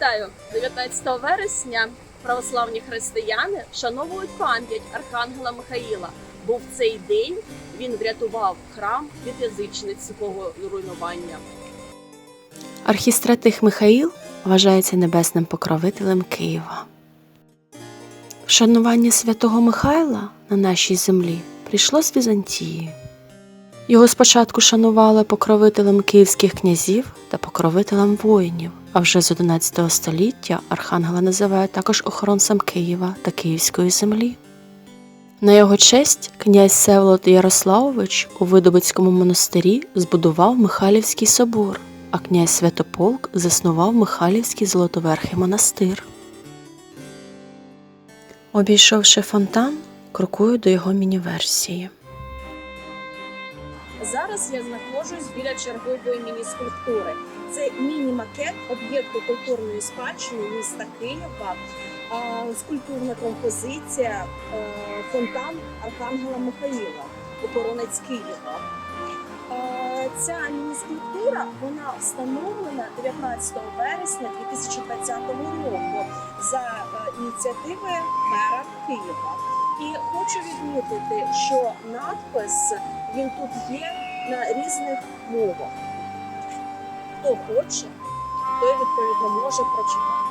Вітаю! 19 вересня православні християни вшановують пам'ять Архангела Михаїла. Бо в цей день він врятував храм від язичницького руйнування. Архістратих Михаїл вважається небесним покровителем Києва. Вшанування святого Михайла на нашій землі прийшло з Візантії. Його спочатку шанували покровителем київських князів та покровителем воїнів, а вже з 11 століття архангела називають також охоронцем Києва та Київської землі. На його честь князь Севолод Ярославович у Видобицькому монастирі збудував Михайлівський собор, а князь Святополк заснував Михайлівський Золотоверхий монастир. Обійшовши фонтан, крокую до його міні-версії. Зараз я знаходжусь біля чергової міні-скульптури. Це міні-макет об'єкту культурної спадщини міста Києва, скульптурна композиція е, фонтан Архангела Михаїла, охоронець Києва. Е, Ця міні-скульптура вона встановлена 19 вересня 2020 року за е, ініціативи мера Києва. І хочу відмітити, що надпис він тут є на різних мовах. Хто хоче, той відповідно може прочитати.